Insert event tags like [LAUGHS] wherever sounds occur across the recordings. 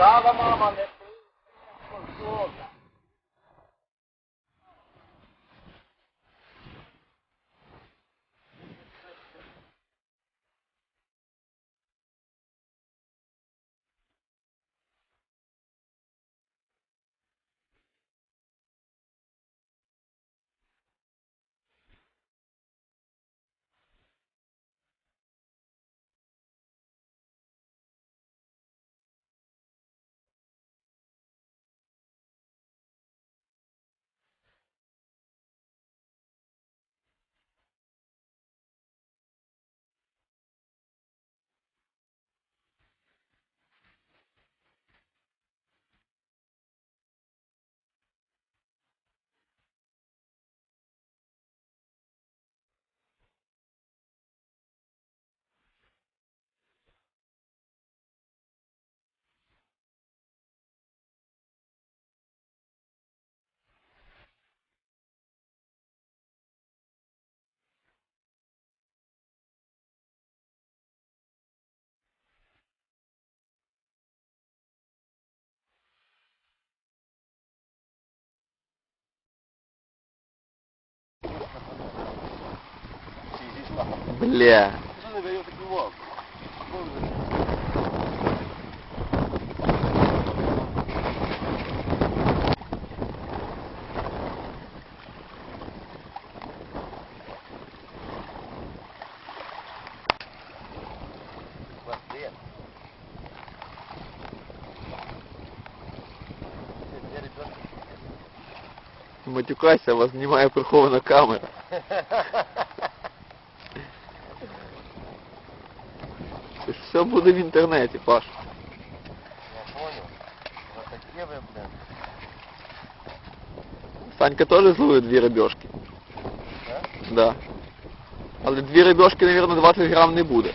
ظالمہ مانے۔ Бля. Що не дає такий вовк? Хвосте. Две ребёнки. Матюкайся, вас знімає прихована камера. [LAUGHS] все буде в інтернеті, Паш. Я понял. Вот такие вы, блин. Санька теж зловив дві рибешки. Да? Да. Але дві рибешки, мабуть, 20 грам не буде.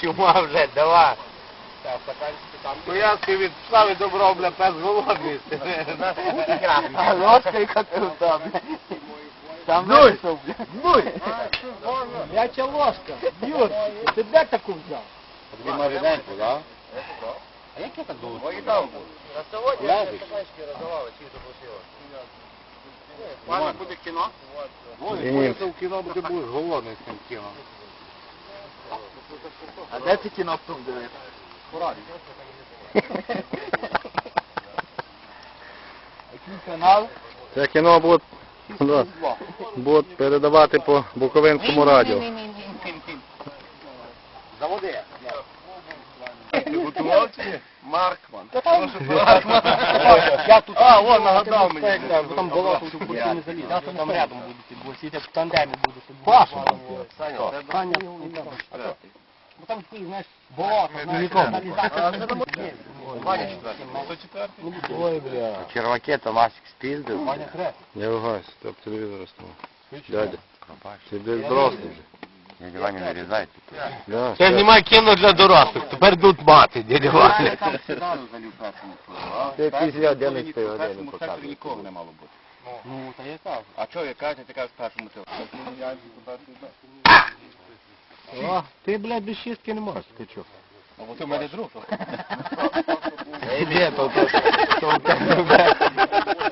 Чума, блядь, давай. Ну я від слави добро, бля, пес голодний. А ложка і кота, блядь. Там Дуй! Дуй! Яча ложка. Юр, ти де таку взяв? Тобі може деньку, да? А як я так довго? Ой, там був. На сьогодні я стаканчики роздавали, чи запросили. Пане буде кіно? Ні. Ой, в кіно буде будеш голодний з цим кіном. А де це кіно тут дивиться? Пораді. Який канал? Це кіно будуть, да, передавати по Буковинському радіо. Заводи. Ти чи? Маркман. Я тут... А, вон, нагадав мені. Там болото, Я- щоб не заліз. Я там рядом будете, бо всі в тандемі будете. Паша. Саня, Саня, Бо там такий, знаєш, болото, каналізація. Ваня четвертий. Хто четвертий? Ой, бля. Черваки то Масик спіздив. Ваня хрест. Не вгась, там телевізор основав. Дядя, ти десь дорослий вже. Дядя Ваня нарізайте. Да, Це знімай кіно для дорослих, тепер тут мати, дядя Ваня. там сідали за першому слову. Це після 11 години першому показує. секторі нікого не мало бути. Ну, та я кажу. А що я кажу, ти кажеш в першому цьому? О, ти, блядь, без шістки не можеш, ти чо? А ти в мене друг. Іди, то, то, то, то,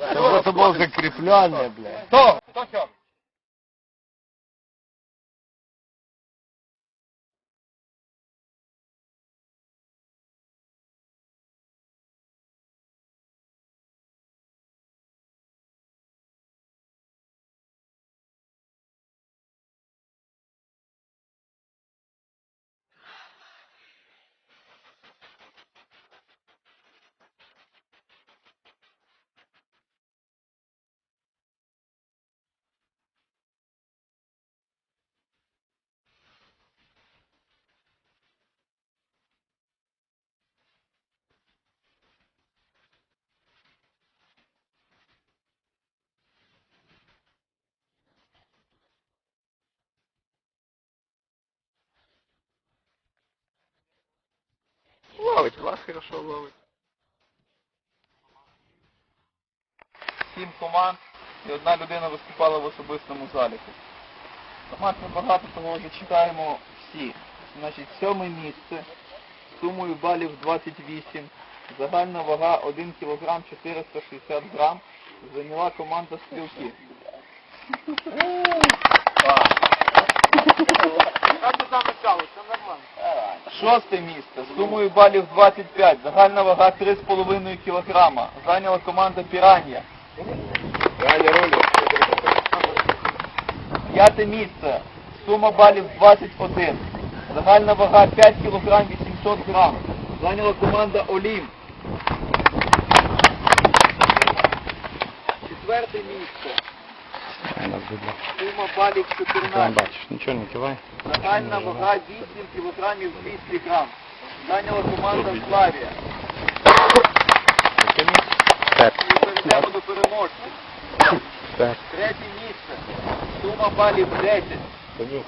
Це просто було закріплене, блядь. Хто? Хто сьом? Ловить, вас хорошо ловить. сім команд і одна людина виступала в особистому заліку. Команд ми багато того вже чекаємо всі. Значить, сьоме місце з сумою балів 28, загальна вага 1 кг 460 грам, зайняла команда Стрілки. [LAUGHS] Шосте місце з сумою балів 25, загальна вага 3,5 кг, зайняла команда Піранія. П'яте місце. Сума балів 21. Загальна вага 5 кг 800 грам. Зайняла команда Олім. Четверте місце. Сума балів 14. Бачиш, нічого не кивай. Загальна вага 8 кг 200 грам. Зайняла команда Славія. І перейдемо до переможців. Третє місце. Сума балів 10.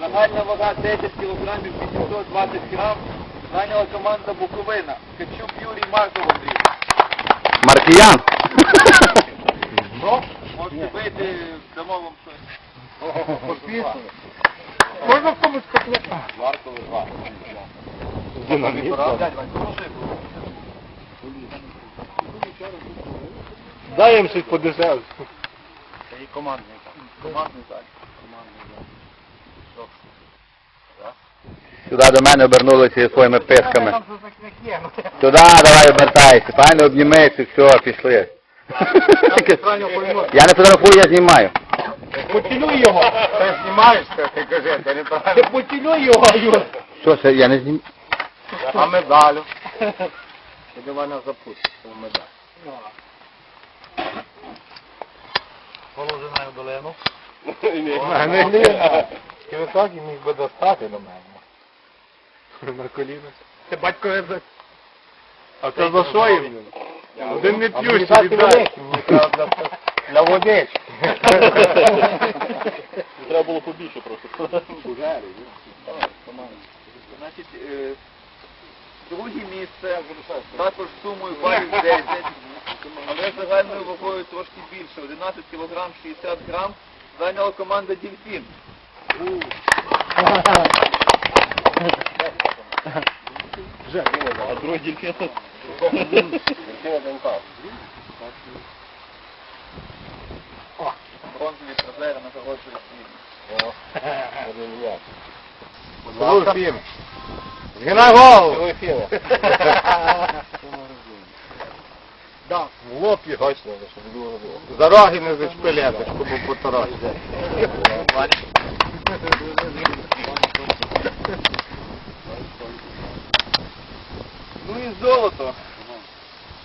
Загальна вага 10 кг 820 грам. Зайняла команда Буковина. Качук Юрій Марков Андрій. Маркіян! Можете вийти, дамо вам щось. Можна в комусь котлета? Маркови 2. Динаміт. Дядь Вань, поможи. Дай їм щось подешевше. Це і командний. Командний залі. Сюди до мене обернулися зі своїми писками. Туди давай обертайся, файно обнімися, все, пішли. Я не фотографую, я знімаю. Поцілуй його. Ти знімаєш, ти кажи, ти Ти неправильно. його, Юр. Що це, я не знімаю. А медалю? Дядя Ваня запустить у медаль. Положинаю долину. Не. Ти високий міг би достати до мене. На коліна. Ти батько за... А це за що їм? Один не п'ющий, віддай. Для водички. [LAUGHS] Треба було побільше просто. Значить, е, друге місце також сумою балів 10, але загальною вагою трошки більше, 11 кг 60 грам, зайняла команда Дільфін. А другий дельфін. [LAUGHS] Бронзові призери нагороджують світ. Цілуй фін. Згинай голову. Цілуй фін. Да, в лоб їх. Точно, щоб було. За роги не зачпиляти, щоб був поторочити. Ну і золото.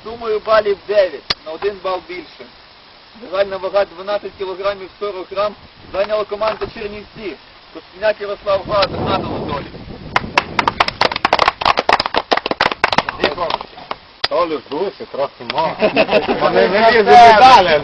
Сумою балів 9, на 1 бал більше. Загальна вага 12 кг 40 грам зайняла команда Чернівці. Костяняк Ярослав Гладер, НАТО Анатолій. Толю здуйся, трохи мало. [LAUGHS] Вони не лізуть далі,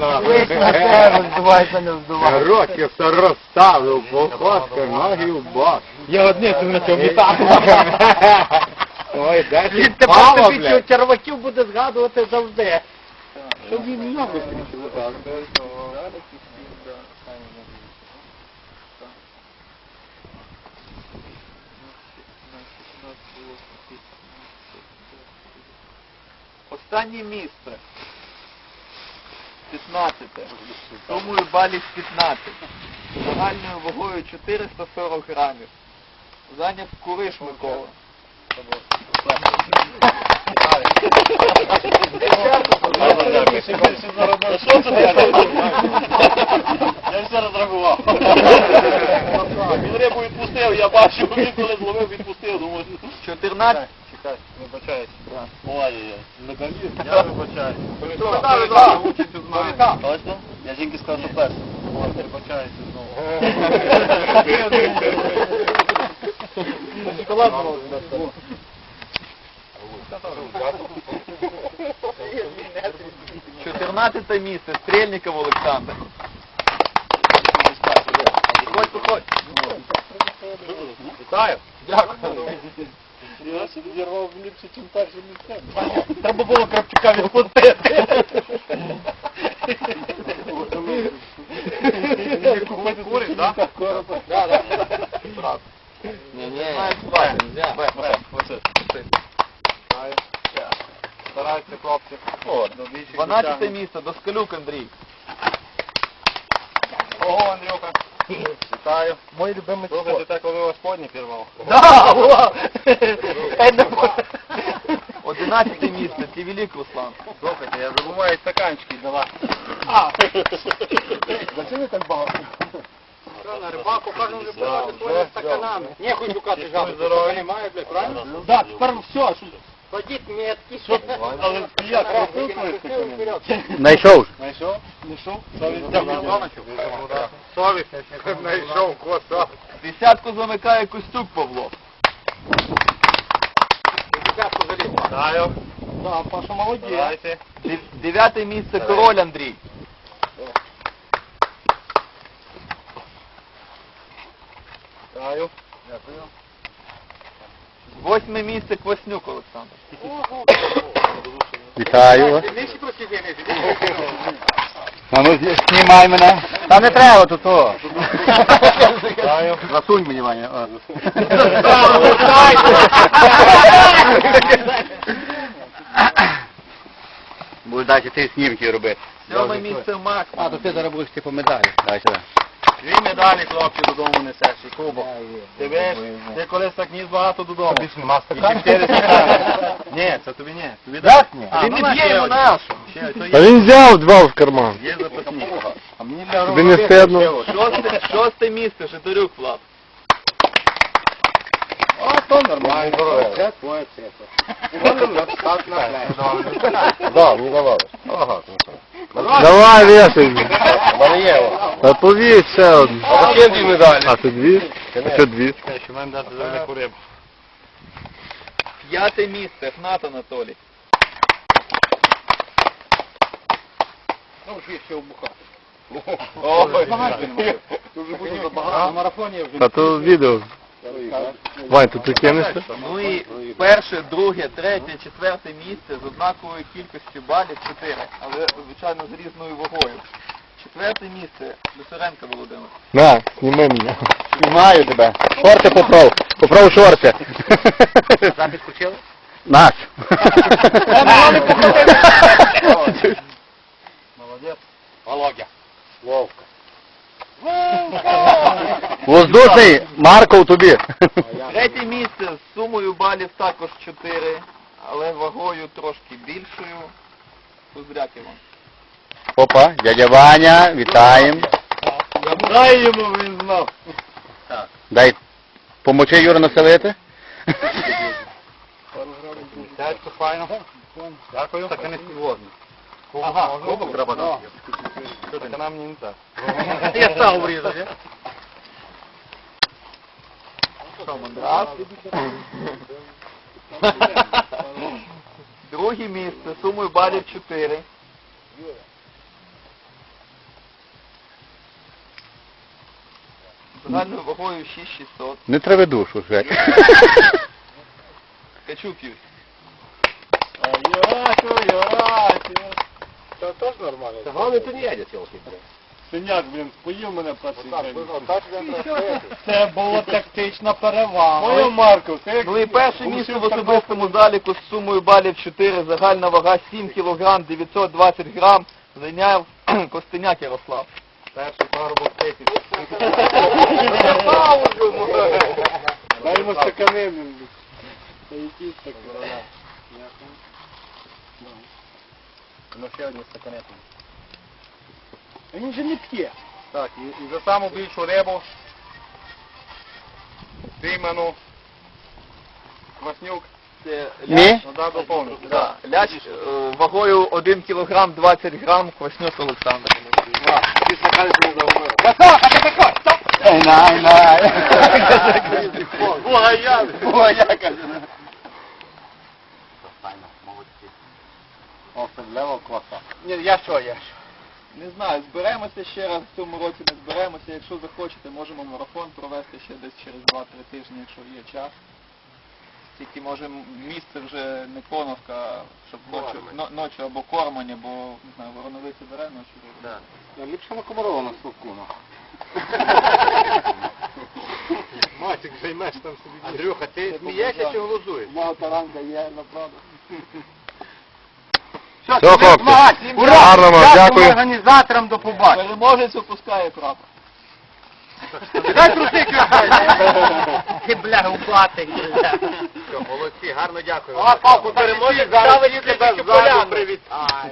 здувайся, не здувайся. Руки все розставив, походка, ноги в бок. Я одне це на цьому [LAUGHS] Ой, де Він тебе тобі блядь. черваків буде згадувати завжди. Щоб він ногу кричав. Останнє місце. 15. Сумою балів 15. Загальною вагою 440 грамів. Зайняв Куриш Микола. Я все розрахував. Він рибу відпустив, я бачив, він коли зловив, відпустив, думаю, 14. чекай, вибачаюсь. Ой-ой-ой. Я вибачаюсь. Я жінки сказав, що перший. Ой, вибачаюсь знову. Шоколад було. 14 місце. Стрельников Олександр. Виходь, виходь. Вітаю. Дякую. Я собі зірвав ліпше, ніж перше місце. Треба було Кравчука відпустити. Купити куриш, так? Да, да. Нельзя. Хлопці. О, 12 місце. Доскалюк Андрій. Ого, Андрюха. Вітаю. Мой любимий Слухайте, так коли вас подні пірвав. Да, о! 11 місце. Тівілік Руслан. Слухайте, я забуваю стаканчики дала. А! Зачем ви так багато? На рибаку кожен вже плавати своїми стаканами. Нехуй шукати жабу. здоров'я. Немає, блядь, правильно? Да, тепер все. Ходіть метки. Але як? Розпилкали стакани? Знайшов. Знайшов? Знайшов? Совість знайшов коса. Десятку замикає Костюк Павло. Вітаю. Да, Паша молодець. Дев'яте місце Король Андрій. Вітаю. Восьме місце Кваснюк Олександр. Вітаю вас. А ну зні- знімай мене. Та не треба тут то. Вітаю. Засунь мені Ваня. о. Будеш далі ти знімки робити. Сьоме місце Макс. А, то ти зараз будеш типу медалі. Дай сюди. Дві медалі, хлопці, додому несеш і кубок. Ти виш, ти колись так ніс багато додому. Більше нема [LAUGHS] стакан? Ні, це тобі ні. Тобі Як ні? А, Він ну, не на, б'є ще йому один. нашу. Ще, то А є, він взяв два в карман. є запасні. А мені Тобі не стидно? Шосте, шосте місце Житарюк Влад. То нормально. Це твоє цифра. Так. Да, не давалось. Ага, Давай вешай. є. Та повісь ще одну. А ще дві медалі. А ти дві? А що дві? Що мене дати за велику рибу. П'яте місце Гнат Анатолій. Ну, вже ще обухати. Ой, Тут вже буде забагато. На марафоні вже. Та то відео. Вань, тут ти кинешся? Ну і перше, друге, третє, четверте місце з однаковою кількістю балів 4, але звичайно з різною вагою. Четверте місце Лисаренко Володимир. На, сніми мене. Знімаю тебе. Шорти поправ. Поправ шорти. Запис включили? Наш. Молодець. Володя. Вовка. Воздушний, Марков тобі. Третє місце з сумою балів також 4, але вагою трошки більшою. Кузряків вам. Опа, дядя Ваня, вітаємо. Дай йому, він знав. Дай помочи Юра населити. Дядько, файно. Дякую. Так не сьогодні. Ага, кубок треба дати. Що ти, нам не так. Я став врізати. Що, мандрас? Друге місце сумою балів 4. Загальною вагою 6600. Не треба душу, Жек. Качук Юрій. Це теж нормально. Головне, ти не їдеш, йолки. Синяк, блін, споїв мене перший. Це була тактична перевага. Мою Марку, ти як Ну і перше місце в особистому заліку з сумою балів 4, загальна вага 7 кг 920 грам, зайняв [CLEARS THROAT] Костеняк Ярослав. перший парубок тисяч. [LAUGHS] Дай йому стакани, блін. Та якісь стакани. Ну ще одні стаканети. Він же не п'є. Так, і, і за саму більшу рибу Диману Кваснюк Це Ні? надав доповнити. Да, ляч е, вагою 1 кг 20 грам Кваснюк Олександр. Най, най. Це лево класа. Ні, я що, я що? Не знаю, зберемося ще раз в цьому році, не зберемося. Якщо захочете, можемо марафон провести ще десь через 2-3 тижні, якщо є час. Тільки може місце вже не коновка, щоб ночі, но- ночі або кормання, бо не знаю, вороновиці бере ночі. Да. Ліпше на Комарова на совку, ну. [LAUGHS] Матік, займеш там собі. Андрюха, ти смієшся чи глузуєш? Мала таранка є, направду. Все, хлопці. Ура! Гарно вам, дякую. організаторам до побачення. Переможець опускає прапор. Дай труси Ти, бля, упати. Все, молодці, гарно дякую. А, папу, переможець, зараз тебе ззаду привітаю.